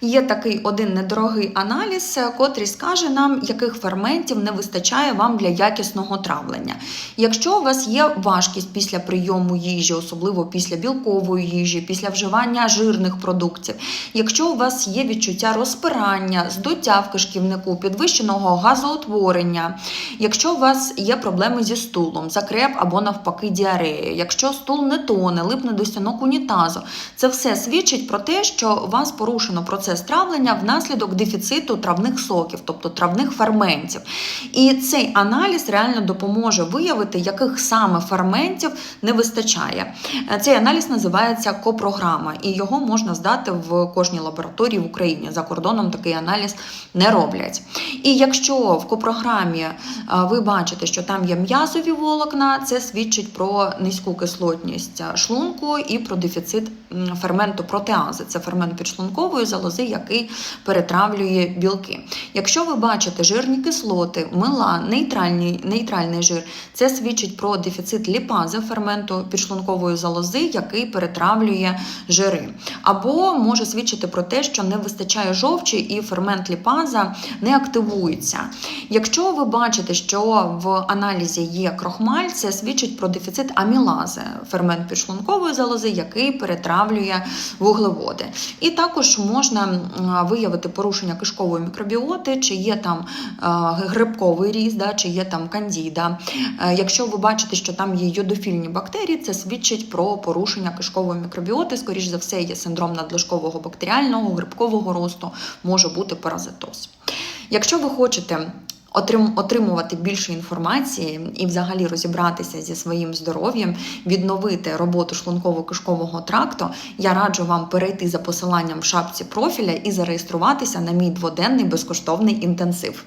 Є такий один недорогий аналіз, е, котрий скаже нам, яких ферментів не вистачає вам для якісного травлення. Якщо у вас є важкість після прийому їжі, особливо після білкової їжі, після вживання жирних продуктів, якщо у вас є відчуття розпирання, здуття в кишківнику, підвищеного газоутворення, якщо у вас є проблеми зі стулом, закреп або навпаки діарея, якщо стул не тоне, липне до стінок унітазу, це все свідчить про те, що у вас порушено процес травлення внаслідок дефіциту травних соків, тобто травних ферментів. І цей аналіз реально допоможе виявити, яких саме ферментів не вистачає. Е, Цей аналіз називається копрограма, і його можна здати в кожній лабораторії в Україні. За кордоном такий аналіз не роблять. І якщо в копрограмі е, ви бачите, що там є м'язові волокна, це свідчить про низьку кислотність шлунку і про дефіцит ферменту протеази. Це фермент підшлункової залози, який перетравлює білки. Якщо ви бачите жирні кислоти, мила, нейтральний, нейтральний жир, це свідчить про дефіцит ліпази ферменту підшлункової залози, який перетравлює жири. Або може свідчити про те, що не вистачає жовчі і фермент ліпаза не активується. Якщо ви бачите, що в аналізі є крохмаль, це свідчить про дефіцит амілази, фермент підшлункової залози, який перетравлює вуглеводи. І також можна м, виявити порушення кишкової мікробіоти, чи є там е, грибковий різ, да, чи є там кандіда. Е, Якщо ви бачите, що там є йодофільні бактерії, це свідчить про порушення кишкової мікробіоти. Скоріш за все, є синдром надлишкового бактеріального, грибкового росту, може бути паразитоз. Якщо ви хочете отримувати більше інформації і взагалі розібратися зі своїм здоров'ям, відновити роботу шлунково-кишкового тракту, я раджу вам перейти за посиланням в шапці профіля і зареєструватися на мій дводенний безкоштовний інтенсив.